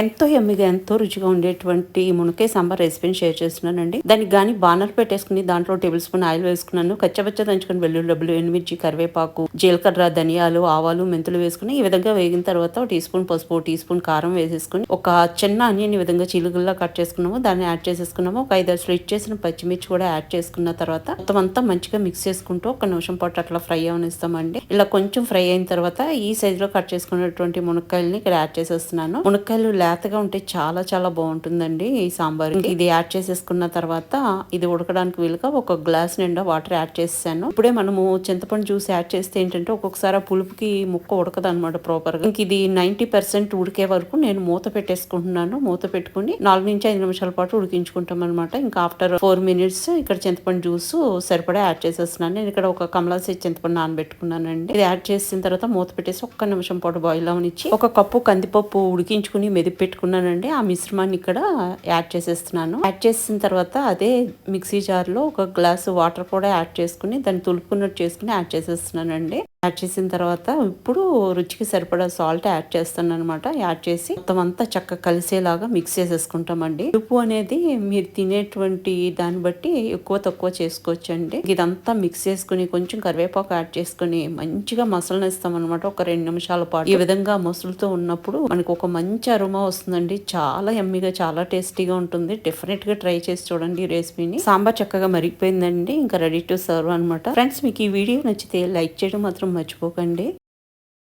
ఎంతో ఎమ్మిగా ఎంతో రుచిగా ఉండేటువంటి మునకాయ సాంబార్ రెసిపీని షేర్ చేస్తున్నానండి. దానికి కానీ బానర్ పెట్టేసుకుని దాంట్లో టేబుల్ స్పూన్ ఆయిల్ వేసుకున్నాను. కచ్చబచ్చ దంచుకుని వెల్లుల్లి డబ్బులు ఎనిమిర్చి కరివేపాకు జీలకర్ర ధనియాలు ఆవాలు మెంతులు వేసుకుని ఈ విధంగా వేగిన తర్వాత ఒక టీ స్పూన్ పసుపు టీ స్పూన్ కారం వేసేసుకుని ఒక చిన్న ఆనియన్ ఈ విధంగా చిలుగుల్లా కట్ చేసుకున్నాము. దాన్ని యాడ్ చేసేసుకున్నాము. ఒక ఐదు స్లిట్ చేసిన పచ్చిమిర్చి కూడా యాడ్ చేసుకున్న తర్వాత మొత్తం అంతా మంచిగా మిక్స్ చేసుకుంటూ ఒక నిమిషం పాటు అట్లా ఫ్రై అవనిస్తామండి. ఇలా కొంచెం ఫ్రై అయిన తర్వాత ఈ సైజ్లో కట్ చేసుకున్నటువంటి మునక్కాయలని ఇక్కడ యాడ్ చేసేస్తున్నాను. మునక్కాయలు లేతగా ఉంటే చాలా చాలా బాగుంటుందండి ఈ సాంబార్. ఇది యాడ్ చేసేసుకున్న తర్వాత ఇది ఉడకడానికి వీలుగా ఒక గ్లాస్ నిండా వాటర్ యాడ్ చేసాను ఇప్పుడే మనము చింతపండు జ్యూస్ యాడ్ చేస్తే ఏంటంటే ఒక్కొక్కసారి ఆ పులుపుకి ముక్క ఉడకదు అనమాట ప్రాపర్గా. ఇంక ఇది నైన్టీ పర్సెంట్ ఉడికే వరకు నేను మూత పెట్టేసుకుంటున్నాను. మూత పెట్టుకుని నాలుగు నుంచి ఐదు నిమిషాల పాటు ఉడికించుకుంటాం అనమాట ఇంకా ఆఫ్టర్ ఫోర్ మినిట్స్ ఇక్కడ చింతపండు జ్యూస్ సరిపడా యాడ్ చేసేస్తున్నాను. నేను ఇక్కడ ఒక కమలాసి చింతపండు నానబెట్టుకున్నానండి. ఇది యాడ్ చేసిన తర్వాత మూత పెట్టేసి ఒక్క నిమిషం పాటు బాయిల్ అవనిచ్చి ఒక కప్పు కందిపప్పు ఉడికించుకుని మెదిపి పెట్టుకున్నానండి. ఆ మిశ్రమాన్ని ఇక్కడ యాడ్ చేసేస్తున్నాను. యాడ్ చేసిన తర్వాత అదే మిక్సీ జార్లో ఒక గ్లాసు వాటర్ కూడా యాడ్ చేసుకుని దాన్ని తులుపుకున్నట్టు చేసుకుని యాడ్ చేసేస్తున్నానండి. యాడ్ చేసిన తర్వాత ఇప్పుడు రుచికి సరిపడా సాల్ట్ యాడ్ చేస్తాను అనమాట యాడ్ చేసి మొత్తం అంతా చక్కగా కలిసేలాగా మిక్స్ చేసేసుకుంటామండి. ఉప్పు అనేది మీరు తినేటువంటి దాన్ని బట్టి ఎక్కువ తక్కువ చేసుకోవచ్చండి. ఇదంతా మిక్స్ చేసుకుని కొంచెం కరివేపాకు యాడ్ చేసుకుని మంచిగా మసలనిస్తాం అనమాట ఒక రెండు నిమిషాల పాటు. ఈ విధంగా మసులుతో ఉన్నప్పుడు మనకు ఒక మంచి అరుమా వస్తుందండి. చాలా ఎమ్మిగా చాలా టేస్టీగా ఉంటుంది. డెఫినెట్గా ట్రై చేసి చూడండి ఈ రెసిపీని సాంబార్ చక్కగా మరిగిపోయిందండి. ఇంకా రెడీ టు సర్వ్ అనమాట ఫ్రెండ్స్ మీకు ఈ వీడియో నచ్చితే లైక్ చేయడం మాత్రం మర్చిపోకండి.